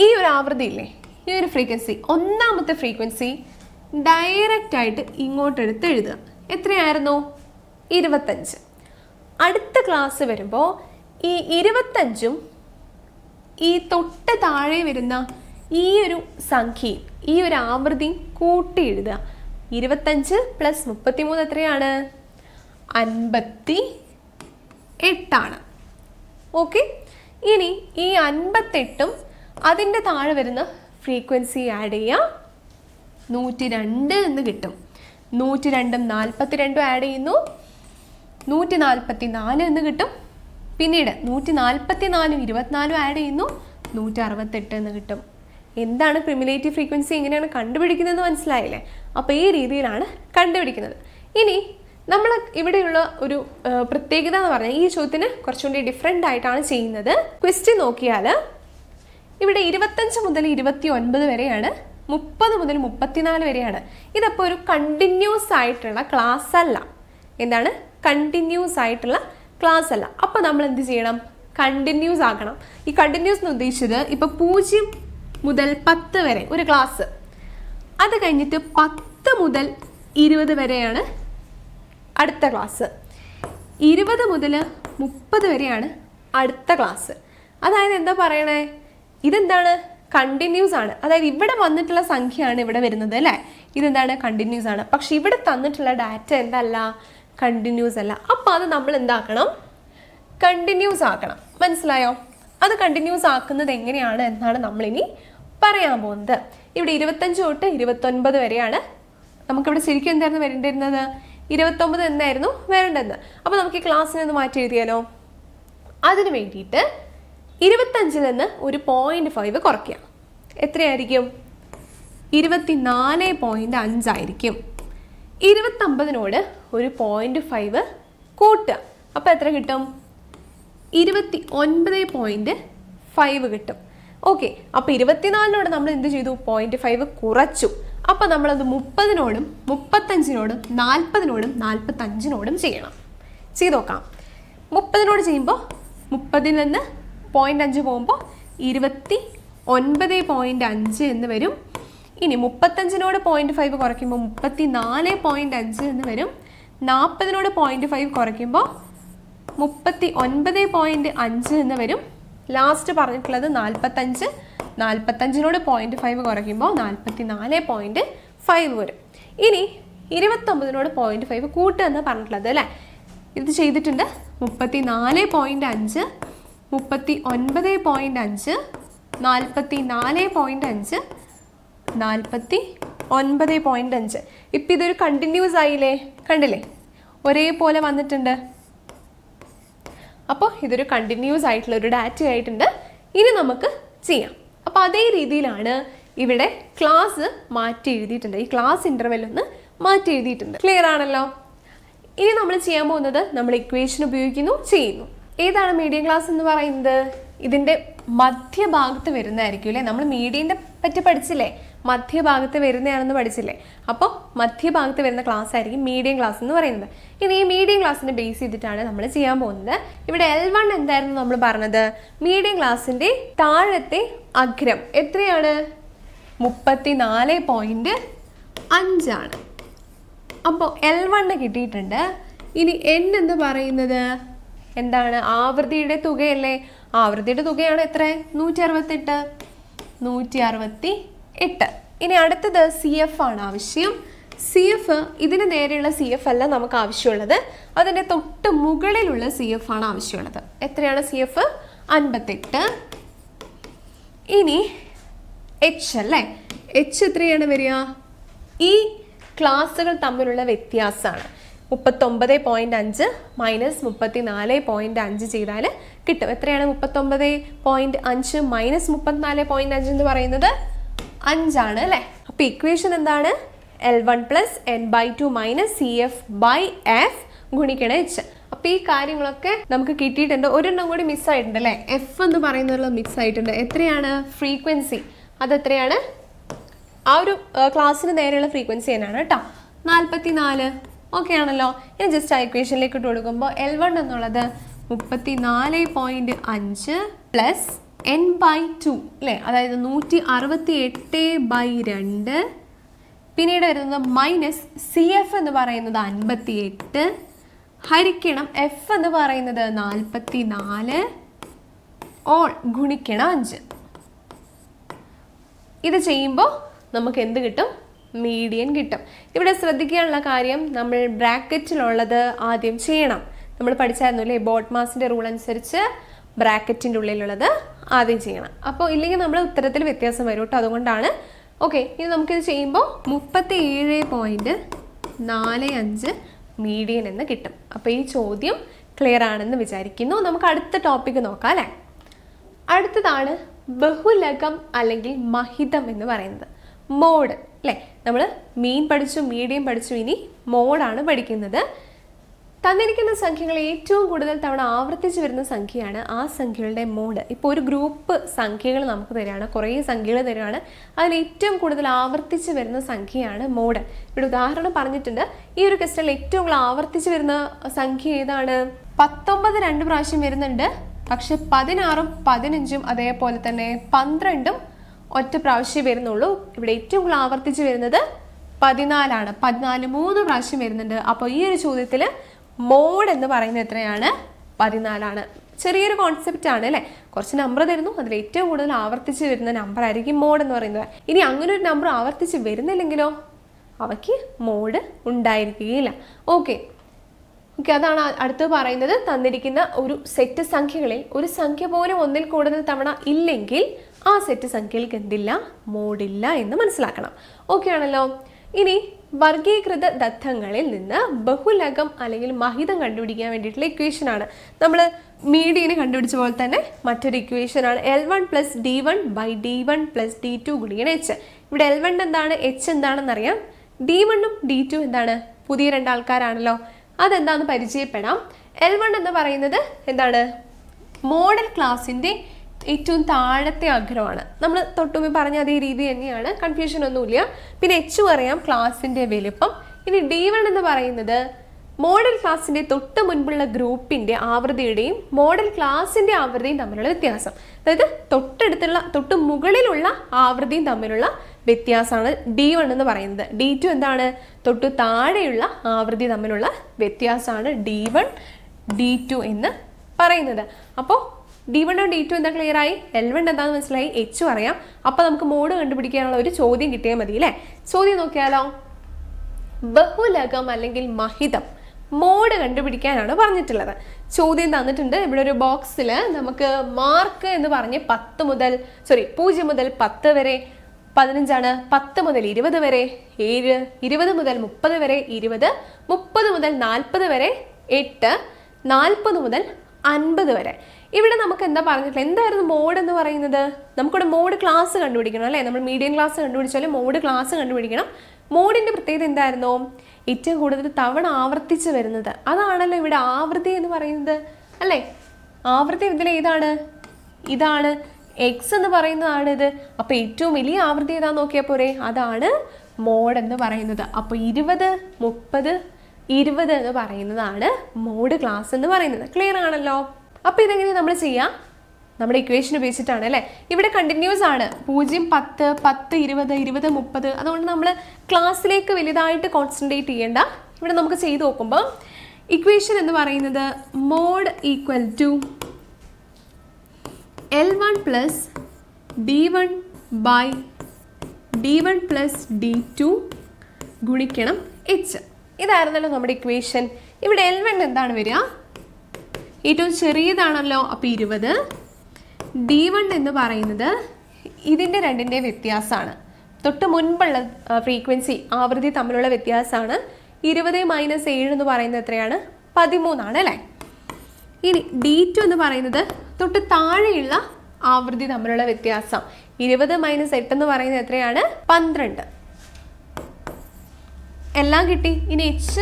ഈ ഒരു ആവൃത്തി ഇല്ലേ ഈ ഒരു ഫ്രീക്വൻസി ഒന്നാമത്തെ ഫ്രീക്വൻസി ഡയറക്റ്റ് ആയിട്ട് ഇങ്ങോട്ട് എടുത്ത് എഴുതുക. എത്രയായിരുന്നു? ഇരുപത്തഞ്ച്. അടുത്ത ക്ലാസ് വരുമ്പോൾ ഈ ഇരുപത്തഞ്ചും ഈ തൊട്ട് താഴെ വരുന്ന ഈ ഒരു സംഖ്യയും ഈ ഒരു ആവൃത്തിയും കൂട്ടി എഴുതുക. ഇരുപത്തഞ്ച് പ്ലസ് മുപ്പത്തിമൂന്ന് എത്രയാണ്? അൻപത്തി എട്ടാണ് ഓക്കെ ഇനി ഈ അൻപത്തെട്ടും അതിന്റെ താഴെ വരുന്ന ഫ്രീക്വൻസി ആഡ് ചെയ്യാം. നൂറ്റി രണ്ട് എന്ന് കിട്ടും. നൂറ്റി രണ്ടും നാൽപ്പത്തി രണ്ടും ആഡ് ചെയ്യുന്നു. നൂറ്റി നാൽപ്പത്തി നാല് എന്ന് കിട്ടും. പിന്നീട് നൂറ്റി നാൽപ്പത്തി നാലും ഇരുപത്തിനാലും ആഡ് ചെയ്യുന്നു. നൂറ്റി അറുപത്തെട്ട് എന്ന് കിട്ടും. എന്താണ് ക്രിമിലേറ്റീവ് ഫ്രീക്വൻസി എങ്ങനെയാണ് കണ്ടുപിടിക്കുന്നതെന്ന് മനസ്സിലായില്ലേ? അപ്പോൾ ഈ രീതിയിലാണ് കണ്ടുപിടിക്കുന്നത്. ഇനി നമ്മൾ ഇവിടെയുള്ള ഒരു പ്രത്യേകത എന്ന് പറഞ്ഞാൽ ഈ ചോദ്യത്തിന് കുറച്ചുകൂടി ഡിഫറെന്റ് ആയിട്ടാണ് ചെയ്യുന്നത്. ക്വസ്റ്റ്യൻ നോക്കിയാൽ ഇവിടെ ഇരുപത്തഞ്ച് മുതൽ ഇരുപത്തി ഒൻപത് വരെയാണ് മുപ്പത് മുതൽ മുപ്പത്തിനാല് വരെയാണ്. ഇതപ്പോൾ ഒരു കണ്ടിന്യൂസ് ആയിട്ടുള്ള ക്ലാസ് അല്ല. എന്താണ്? കണ്ടിന്യൂസ് ആയിട്ടുള്ള ക്ലാസ് അല്ല. അപ്പോൾ നമ്മൾ എന്ത് ചെയ്യണം? കണ്ടിന്യൂസ് ആക്കണം. ഈ കണ്ടിന്യൂസ് എന്ന് ഉദ്ദേശിച്ചത് ഇപ്പോൾ പൂജ്യം മുതൽ പത്ത് വരെ ഒരു ക്ലാസ് അത് കഴിഞ്ഞിട്ട് പത്ത് മുതൽ ഇരുപത് വരെയാണ് അടുത്ത ക്ലാസ് ഇരുപത് മുതൽ മുപ്പത് വരെയാണ് അടുത്ത ക്ലാസ് അതായത് എന്താ പറയണേ? ഇതെന്താണ്? കണ്ടിന്യൂസ് ആണ്. അതായത് ഇവിടെ വന്നിട്ടുള്ള സംഖ്യയാണ് ഇവിടെ വരുന്നത് അല്ലേ? ഇതെന്താണ്? കണ്ടിന്യൂസ് ആണ്. പക്ഷെ ഇവിടെ തന്നിട്ടുള്ള ഡാറ്റ എന്തല്ല? കണ്ടിന്യൂസ് അല്ല. അപ്പോൾ അത് നമ്മൾ എന്താക്കണം? കണ്ടിന്യൂസ് ആക്കണം. മനസ്സിലായോ? അത് കണ്ടിന്യൂസ് ആക്കുന്നത് എങ്ങനെയാണ് എന്നാണ് നമ്മളിനി പറയാൻ പോകുന്നത്. ഇവിടെ ഇരുപത്തഞ്ച് തൊട്ട് ഇരുപത്തൊൻപത് വരെയാണ്. നമുക്കിവിടെ ശരിക്കും എന്തായിരുന്നു വരേണ്ടിരുന്നത് ഇരുപത്തൊമ്പത് എന്നായിരുന്നു വരേണ്ടത്. അപ്പോൾ നമുക്ക് ഈ ക്ലാസ്സിനെ ഒന്ന് മാറ്റി എഴുതിയാലോ അതിന് വേണ്ടിയിട്ട് ഇരുപത്തഞ്ചിൽ നിന്ന് ഒരു പോയിന്റ് ഫൈവ് കുറയ്ക്കുക. എത്രയായിരിക്കും? ഇരുപത്തിനാല് പോയിന്റ് അഞ്ചായിരിക്കും ഇരുപത്തൊമ്പതിനോട് ഒരു പോയിന്റ് ഫൈവ് കൂട്ടുക. അപ്പോൾ എത്ര കിട്ടും? ഇരുപത്തി ഒൻപത് പോയിന്റ് ഫൈവ് കിട്ടും. ഓക്കെ അപ്പോൾ ഇരുപത്തിനാലിനോട് നമ്മൾ എന്ത് ചെയ്തു? പോയിന്റ് ഫൈവ് കുറച്ചു. അപ്പോൾ നമ്മളത് മുപ്പതിനോടും മുപ്പത്തഞ്ചിനോടും നാൽപ്പതിനോടും നാൽപ്പത്തഞ്ചിനോടും ചെയ്യണം. ചെയ്ത് നോക്കാം. മുപ്പതിനോട് ചെയ്യുമ്പോൾ മുപ്പതിൽ നിന്ന് പോയിന്റ് അഞ്ച് പോകുമ്പോൾ ഇരുപത്തി ഒൻപത് പോയിന്റ് അഞ്ച് എന്ന് വരും ഇനി മുപ്പത്തഞ്ചിനോട് പോയിന്റ് ഫൈവ് കുറയ്ക്കുമ്പോൾ മുപ്പത്തി നാല് പോയിന്റ് അഞ്ച് എന്ന് വരും നാൽപ്പതിനോട് പോയിന്റ് ഫൈവ് കുറയ്ക്കുമ്പോൾ മുപ്പത്തി ഒൻപത് പോയിന്റ് അഞ്ച് എന്ന് വരും ലാസ്റ്റ് പറഞ്ഞിട്ടുള്ളത് നാൽപ്പത്തഞ്ച് നാൽപ്പത്തഞ്ചിനോട് പോയിന്റ് ഫൈവ് കുറയ്ക്കുമ്പോൾ നാൽപ്പത്തി നാല് പോയിന്റ് ഫൈവ് വരും ഇനി ഇരുപത്തൊമ്പതിനോട് പോയിന്റ് ഫൈവ് കൂട്ടുക എന്ന് പറഞ്ഞിട്ടുള്ളത് അല്ലേ ഇത് ചെയ്തിട്ടുണ്ട് മുപ്പത്തി നാല് പോയിന്റ് അഞ്ച് മുപ്പത്തി ഒൻപത് പോയിന്റ് അഞ്ച് നാൽപ്പത്തി നാല് പോയിന്റ് അഞ്ച് നാൽപ്പത്തി ഒൻപത് പോയിന്റ് അഞ്ച്. ഇപ്പം ഇതൊരു കണ്ടിന്യൂസ് ആയില്ലേ? കണ്ടില്ലേ? ഒരേപോലെ വന്നിട്ടുണ്ട്. അപ്പോൾ ഇതൊരു കണ്ടിന്യൂസ് ആയിട്ടുള്ള ഒരു ഡാറ്റ ആയിട്ടുണ്ട്. ഇനി നമുക്ക് ചെയ്യാം. അപ്പോൾ അതേ രീതിയിലാണ് ഇവിടെ ക്ലാസ് മാറ്റി എഴുതിയിട്ടുണ്ട്. ഈ ക്ലാസ് ഇന്റർവെൽ ഒന്ന് മാറ്റി എഴുതിയിട്ടുണ്ട്. ക്ലിയർ ആണല്ലോ? ഇനി നമ്മൾ ചെയ്യാൻ പോകുന്നത് നമ്മൾ ഇക്വേഷൻ ഉപയോഗിക്കുന്നു ചെയ്യുന്നു. ഏതാണ് മീഡിയം ക്ലാസ് എന്ന് പറയുന്നത്? ഇതിന്റെ മധ്യഭാഗത്ത് വരുന്നതായിരിക്കും അല്ലേ? നമ്മൾ മീഡിയന്റെ പറ്റി പഠിച്ചില്ലേ? മധ്യഭാഗത്ത് വരുന്നതാണെന്ന് പഠിച്ചില്ലേ? അപ്പോൾ മധ്യഭാഗത്ത് വരുന്ന ക്ലാസ് ആയിരിക്കും മീഡിയം ക്ലാസ് എന്ന് പറയുന്നത്. ഇനി ഈ മീഡിയം ക്ലാസ്സിനെ ബേസ് ചെയ്തിട്ടാണ് നമ്മൾ ചെയ്യാൻ പോകുന്നത്. ഇവിടെ എൽ വൺ എന്തായിരുന്നു നമ്മൾ പറഞ്ഞത്? മീഡിയം ക്ലാസ്സിന്റെ താഴത്തെ അഗ്രം എത്രയാണ്? മുപ്പത്തി നാല് പോയിന്റ് അഞ്ചാണ് അപ്പോൾ എൽ വണ്ണ് കിട്ടിയിട്ടുണ്ട്. ഇനി എൻ എന്ന് പറയുന്നത്? എന്താണ്? ആവൃത്തിയുടെ തുകയല്ലേ? ആവൃത്തിയുടെ തുകയാണ് എത്ര? നൂറ്റി അറുപത്തെട്ട് നൂറ്റി അറുപത്തി എട്ട് ഇനി അടുത്തത് സി എഫ് ആണ് ആവശ്യം. സി എഫ് ഇതിന് നേരെയുള്ള സി എഫ് അല്ല നമുക്ക് ആവശ്യമുള്ളത്. അതിന്റെ തൊട്ട് മുകളിലുള്ള സി എഫ് ആണ് ആവശ്യമുള്ളത്. എത്രയാണ് സി എഫ് അൻപത്തെട്ട്. ഇനി എച്ച് അല്ലേ? എച്ച് എത്രയാണ് വരിക? ഈ ക്ലാസ്സുകൾ തമ്മിലുള്ള വ്യത്യാസമാണ്. മുപ്പത്തൊമ്പത് പോയിന്റ് അഞ്ച് മൈനസ് മുപ്പത്തി നാല് പോയിന്റ് അഞ്ച് ചെയ്താൽ കിട്ടും. എത്രയാണ് മുപ്പത്തൊമ്പത് പോയിന്റ് അഞ്ച് മൈനസ് മുപ്പത്തിനാല് പോയിന്റ് അഞ്ച് എന്ന് പറയുന്നത്? അഞ്ചാണ് അല്ലേ? അപ്പൊ ഇക്വേഷൻ എന്താണ്? L one plus N by two minus C F by F ഗുണിക്കണ H അപ്പൊ ഈ കാര്യങ്ങളൊക്കെ നമുക്ക് കിട്ടിയിട്ടുണ്ട്. ഒരെണ്ണം കൂടി മിസ് ആയിട്ടുണ്ട് അല്ലേ? എഫ് എന്ന് പറയുന്നതിൽ മിസ് ആയിട്ടുണ്ട്. എത്രയാണ്? ഫ്രീക്വൻസി അതെത്രയാണ്? ആ ഒരു ക്ലാസ്സിന് നേരെയുള്ള ഫ്രീക്വൻസി തന്നെയാണ് കേട്ടോ. നാൽപ്പത്തി നാല് ഓക്കെ ആണല്ലോ ഇനി ജസ്റ്റ് ആ ഇക്വേഷനിലേക്ക് ഇട്ട് കൊടുക്കുമ്പോൾ എൽ വൺ എന്നുള്ളത് മുപ്പത്തി നാല് പോയിന്റ് അഞ്ച് പ്ലസ് എൻ ബൈ ടു അല്ലേ അതായത് നൂറ്റി അറുപത്തി എട്ട് ബൈ രണ്ട്. പിന്നീട് വരുന്നത് മൈനസ് സി എഫ് എന്ന് പറയുന്നത് അൻപത്തി എട്ട് ഹരിക്കണം എഫ് എന്ന് പറയുന്നത് നാൽപ്പത്തി നാല് ഓൾ ഗുണിക്കണം അഞ്ച്. ഇത് ചെയ്യുമ്പോൾ നമുക്ക് എന്ത് കിട്ടും? മീഡിയൻ കിട്ടും. ഇവിടെ ശ്രദ്ധിക്കാനുള്ള കാര്യം നമ്മൾ ബ്രാക്കറ്റിലുള്ളത് ആദ്യം ചെയ്യണം. നമ്മൾ പഠിച്ചായിരുന്നു അല്ലേ ബോട്ട് മാസിന്റെ റൂൾ അനുസരിച്ച് ബ്രാക്കറ്റിന്റെ ഉള്ളിലുള്ളത് ആദ്യം ചെയ്യണം. അപ്പോൾ ഇല്ലെങ്കിൽ നമ്മൾ ഉത്തരത്തിൽ വ്യത്യാസം വരും കേട്ടോ. അതുകൊണ്ടാണ്. ഓക്കെ ഇനി നമുക്കിത് ചെയ്യുമ്പോൾ മുപ്പത്തി ഏഴ് പോയിന്റ് നാല് അഞ്ച് മീഡിയൻ എന്ന് കിട്ടും. അപ്പോൾ ഈ ചോദ്യം ക്ലിയർ ആണെന്ന് വിചാരിക്കുന്നു. നമുക്ക് അടുത്ത ടോപ്പിക്ക് നോക്കാം അല്ലേ? അടുത്തതാണ് ബഹുലകം അല്ലെങ്കിൽ മഹിതം എന്ന് പറയുന്നത്. മോഡ് അല്ലേ? നമ്മൾ മീൻ പഠിച്ചു മീഡിയം പഠിച്ചു ഇനി മോഡാണ് പഠിക്കുന്നത്. തന്നിരിക്കുന്ന സംഖ്യകൾ ഏറ്റവും കൂടുതൽ തവണ ആവർത്തിച്ച് വരുന്ന സംഖ്യയാണ് ആ സംഖ്യകളുടെ മോഡ്. ഇപ്പോൾ ഒരു ഗ്രൂപ്പ് സംഖ്യകൾ നമുക്ക് തരികയാണ് കുറേ സംഖ്യകൾ തരികയാണ് അതിൽ ഏറ്റവും കൂടുതൽ ആവർത്തിച്ച് വരുന്ന സംഖ്യയാണ് മോഡ്. ഇവിടെ ഉദാഹരണം പറഞ്ഞിട്ടുണ്ട്. ഈ ഒരു ക്വസ്റ്റനിൽ ഏറ്റവും കൂടുതൽ ആവർത്തിച്ച് വരുന്ന സംഖ്യ ഏതാണ്? പത്തൊമ്പത് രണ്ട് പ്രാവശ്യം വരുന്നുണ്ട്. പക്ഷെ പതിനാറും പതിനഞ്ചും അതേപോലെ തന്നെ പന്ത്രണ്ടും ഒറ്റ പ്രാവശ്യം വരുന്നുള്ളൂ. ഇവിടെ ഏറ്റവും കൂടുതൽ ആവർത്തിച്ച് വരുന്നത് പതിനാലാണ്. പതിനാല് മൂന്ന് പ്രാവശ്യം വരുന്നുണ്ട്. അപ്പോൾ ഈ ഒരു ചോദ്യത്തിൽ മോഡ് എന്ന് പറയുന്നത് എത്രയാണ്? പതിനാലാണ്. ചെറിയൊരു കോൺസെപ്റ്റ് ആണ് അല്ലേ? കുറച്ച് നമ്പർ തരുന്നു. അതിൽ ഏറ്റവും കൂടുതൽ ആവർത്തിച്ച് വരുന്ന നമ്പർ ആയിരിക്കും മോഡ് എന്ന് പറയുന്നത്. ഇനി അങ്ങനെ ഒരു നമ്പർ ആവർത്തിച്ച് വരുന്നില്ലെങ്കിലോ? അവയ്ക്ക് മോഡ് ഉണ്ടായിരിക്കുകയില്ല. ഓക്കെ ഓക്കെ അതാണ് അടുത്ത് പറയുന്നത്. തന്നിരിക്കുന്ന ഒരു സെറ്റ് സംഖ്യകളിൽ ഒരു സംഖ്യ പോലും ഒന്നിൽ കൂടുതൽ തവണ ഇല്ലെങ്കിൽ ആ സെറ്റ് സംഖ്യകൾക്ക് എന്തില്ല? മോഡില്ല എന്ന് മനസ്സിലാക്കണം. ഓക്കെ ആണല്ലോ? ഇനി വർഗീകൃത ദത്തങ്ങളിൽ നിന്ന് ബഹുലകം അല്ലെങ്കിൽ മഹിതം കണ്ടുപിടിക്കാൻ വേണ്ടിയിട്ടുള്ള ഇക്വേഷനാണ് നമ്മൾ മീഡിയന് കണ്ടുപിടിച്ച പോലെ തന്നെ മറ്റൊരു ഇക്വേഷനാണ് L one plus D one by D one plus D two ഗുണിക്കണം എച്ച് ഇവിടെ എൽ വൺ എന്താണ്? എച്ച് എന്താണെന്നറിയാം ഡി വണ്ണും ഡി ടു എന്താണ്? പുതിയ രണ്ടാൾക്കാരാണല്ലോ. അതെന്താന്ന് പരിചയപ്പെടാം. എൽ വൺ എന്ന് പറയുന്നത് എന്താണ്? മോഡൽ ക്ലാസ്സിന്റെ ഏറ്റവും താഴത്തെ ആഗ്രഹമാണ് നമ്മൾ തൊട്ടുമുമ്പ് പറഞ്ഞ അതേ രീതി തന്നെയാണ്. കൺഫ്യൂഷൻ ഒന്നുമില്ല. പിന്നെ എച്ച് പറയാം ക്ലാസിന്റെ വലിപ്പം. ഇനി ഡി വൺ എന്ന് പറയുന്നത് മോഡൽ ക്ലാസ്സിന്റെ തൊട്ട് മുൻപുള്ള ഗ്രൂപ്പിന്റെ ആവൃത്തിയുടെയും മോഡൽ ക്ലാസ്സിന്റെ ആവൃത്തിയും തമ്മിലുള്ള വ്യത്യാസം. അതായത് തൊട്ടടുത്തുള്ള തൊട്ട് മുകളിലുള്ള ആവൃത്തിയും തമ്മിലുള്ള വ്യത്യാസമാണ് ഡി വൺ എന്ന് പറയുന്നത്. ഡി ടു എന്താണ്? തൊട്ട് താഴെയുള്ള ആവൃത്തി തമ്മിലുള്ള വ്യത്യാസമാണ് ഡി വൺ ഡി ടു എന്ന് പറയുന്നത്. അപ്പോൾ ഡി വണ്ണും ഡി ടു എന്താ ക്ലിയർ ആയി? എൽ വൺ എന്താണെന്ന് മനസ്സിലായി? എച്ച് അറിയാം. അപ്പോൾ നമുക്ക് മോഡ് കണ്ടുപിടിക്കാനുള്ള ഒരു ചോദ്യം കിട്ടിയാൽ മതി അല്ലേ? ചോദ്യം നോക്കിയാലോ? ബഹുലകം അല്ലെങ്കിൽ മഹിതം. മോഡ് കണ്ടുപിടിക്കാനാണ് പറഞ്ഞിട്ടുള്ളത്. ചോദ്യം തന്നിട്ടുണ്ട്. ഇവിടെ ഒരു ബോക്സിൽ നമുക്ക് മാർക്ക് എന്ന് പറഞ്ഞ് പത്ത് മുതൽ സോറി പൂജ്യം മുതൽ പത്ത് വരെ പതിനഞ്ചാണ് പത്ത് മുതൽ ഇരുപത് വരെ ഏഴ് ഇരുപത് മുതൽ മുപ്പത് വരെ ഇരുപത് മുപ്പത് മുതൽ നാൽപ്പത് വരെ എട്ട് നാൽപ്പത് മുതൽ അൻപത് വരെ. ഇവിടെ നമുക്ക് എന്താ പറഞ്ഞിട്ടില്ല എന്തായിരുന്നു മോഡ് എന്ന് പറയുന്നത്? നമുക്കിവിടെ മോഡ് ക്ലാസ് കണ്ടുപിടിക്കണം അല്ലേ? നമ്മൾ മീഡിയം ക്ലാസ് കണ്ടുപിടിച്ചാലും മോഡ് ക്ലാസ് കണ്ടുപിടിക്കണം. മോഡിന്റെ പ്രത്യേകത എന്തായിരുന്നു? ഏറ്റവും കൂടുതൽ തവണ ആവർത്തിച്ച് വരുന്നത്. അതാണല്ലോ ഇവിടെ ആവൃത്തി എന്ന് പറയുന്നത്. അല്ലേ? ആവൃത്തി ഇതിൽ ഏതാണ്? ഇതാണ്. എക്സ് എന്ന് പറയുന്നതാണ് ഇത്. അപ്പോൾ ഏറ്റവും വലിയ ആവൃത്തി ഏതാ നോക്കിയാൽ പോരെ? അതാണ് മോഡ് എന്ന് പറയുന്നത്. അപ്പോൾ ഇരുപത് മുപ്പത് ഇരുപത് എന്ന് പറയുന്നതാണ് മോഡ് ക്ലാസ് എന്ന് പറയുന്നത്. ക്ലിയർ ആണല്ലോ? അപ്പോൾ ഇതെങ്ങനെ നമ്മൾ ചെയ്യാം? നമ്മുടെ ഇക്വേഷൻ ഉപയോഗിച്ചിട്ടാണ് അല്ലേ? ഇവിടെ കണ്ടിന്യൂസ് ആണ്. പൂജ്യം പത്ത് പത്ത് ഇരുപത് ഇരുപത് മുപ്പത്. അതുകൊണ്ട് നമ്മൾ ക്ലാസ്സിലേക്ക് വലുതായിട്ട് കോൺസെൻട്രേറ്റ് ചെയ്യേണ്ട. ഇവിടെ നമുക്ക് ചെയ്ത് നോക്കുമ്പോൾ ഇക്വേഷൻ എന്ന് പറയുന്നത് mode equal to L one plus D one by D one plus D two ഗുണിക്കണം എച്ച് ഇതായിരുന്നല്ലോ നമ്മുടെ ഇക്വേഷൻ ഇവിടെ എൽ വൺ എന്താണ് വരിക? ഏറ്റവും ചെറിയതാണല്ലോ അപ്പോൾ ഇരുപത്. ഡി വൺ എന്ന് പറയുന്നത് ഇതിന്റെ രണ്ടിന്റെ വ്യത്യാസമാണ്. തൊട്ട് മുൻപുള്ള ഫ്രീക്വൻസി ആവൃത്തി തമ്മിലുള്ള വ്യത്യാസമാണ്. ഇരുപത് മൈനസ് ഏഴ് എന്ന് പറയുന്നത് എത്രയാണ്? പതിമൂന്നാണ് അല്ലേ? ഇനി ഡി ടു എന്ന് പറയുന്നത് തൊട്ട് താഴെയുള്ള ആവൃത്തി തമ്മിലുള്ള വ്യത്യാസം. ഇരുപത് മൈനസ് എട്ട് എന്ന് പറയുന്നത് എത്രയാണ്? പന്ത്രണ്ട്. എല്ലാം കിട്ടി. ഇനി എച്ച്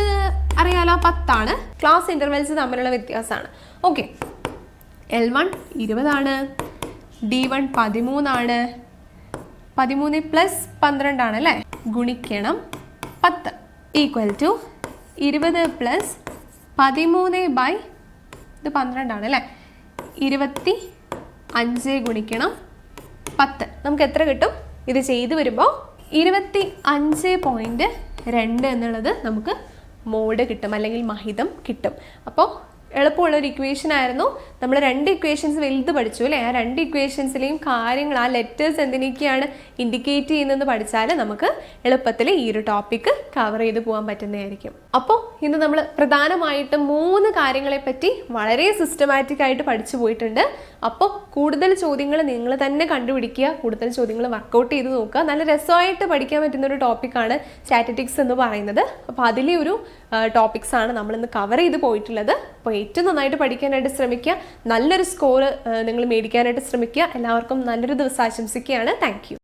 അറിയാലോ പത്താണ്. ക്ലാസ് ഇന്റർവെൽസ് തമ്മിലുള്ള വ്യത്യാസമാണ്. ഓക്കെ എൽ വൺ ഇരുപതാണ്. ഡി വൺ പതിമൂന്നാണ്. പതിമൂന്ന് പ്ലസ് പന്ത്രണ്ടാണ് അല്ലേ? ഗുണിക്കണം പത്ത്. ഈക്വൽ ടു ഇരുപത് പ്ലസ് പതിമൂന്ന് ബൈ ഇത് പന്ത്രണ്ടാണ് അല്ലേ? ഇരുപത്തി അഞ്ച് ഗുണിക്കണം പത്ത്. നമുക്ക് എത്ര കിട്ടും? ഇത് ചെയ്തു വരുമ്പോൾ ഇരുപത്തി അഞ്ച് പോയിന്റ് രണ്ട് എന്നുള്ളത് നമുക്ക് മോഡ് കിട്ടും അല്ലെങ്കിൽ മഹിതം കിട്ടും. അപ്പോൾ എളുപ്പമുള്ള ഒരു ഇക്വേഷൻ ആയിരുന്നു. നമ്മൾ രണ്ട് ഇക്വേഷൻസ് വലുത് പഠിച്ചു അല്ലേ? ആ രണ്ട് ഇക്വേഷൻസിലെയും കാര്യങ്ങൾ ആ ലെറ്റേഴ്സ് എന്തിനൊക്കെയാണ് ഇൻഡിക്കേറ്റ് ചെയ്യുന്നതെന്ന് പഠിച്ചാൽ നമുക്ക് എളുപ്പത്തിൽ ഈ ഒരു ടോപ്പിക്ക് കവർ ചെയ്ത് പോകാൻ പറ്റുന്നതായിരിക്കും. അപ്പോൾ ഇന്ന് നമ്മൾ പ്രധാനമായിട്ടും മൂന്ന് കാര്യങ്ങളെപ്പറ്റി വളരെ സിസ്റ്റമാറ്റിക് ആയിട്ട് പഠിച്ചു പോയിട്ടുണ്ട്. അപ്പോൾ കൂടുതൽ ചോദ്യങ്ങൾ നിങ്ങൾ തന്നെ കണ്ടുപിടിക്കുക കൂടുതൽ ചോദ്യങ്ങൾ വർക്കൗട്ട് ചെയ്ത് നോക്കുക. നല്ല രസമായിട്ട് പഠിക്കാൻ പറ്റുന്ന ഒരു ടോപ്പിക്കാണ് സ്റ്റാറ്റിറ്റിക്സ് എന്ന് പറയുന്നത്. അപ്പോൾ അതിലെ ഒരു ടോപ്പിക്സ് ആണ് നമ്മളിന്ന് കവർ ചെയ്ത് പോയിട്ടുള്ളത്. അപ്പോൾ ഏറ്റവും നന്നായിട്ട് പഠിക്കാനായിട്ട് ശ്രമിക്കുക. നല്ലൊരു സ്കോർ നിങ്ങൾ മേടിക്കാനായിട്ട് ശ്രമിക്കുക. എല്ലാവർക്കും നല്ലൊരു ദിവസം ആശംസിക്കുകയാണ്. താങ്ക്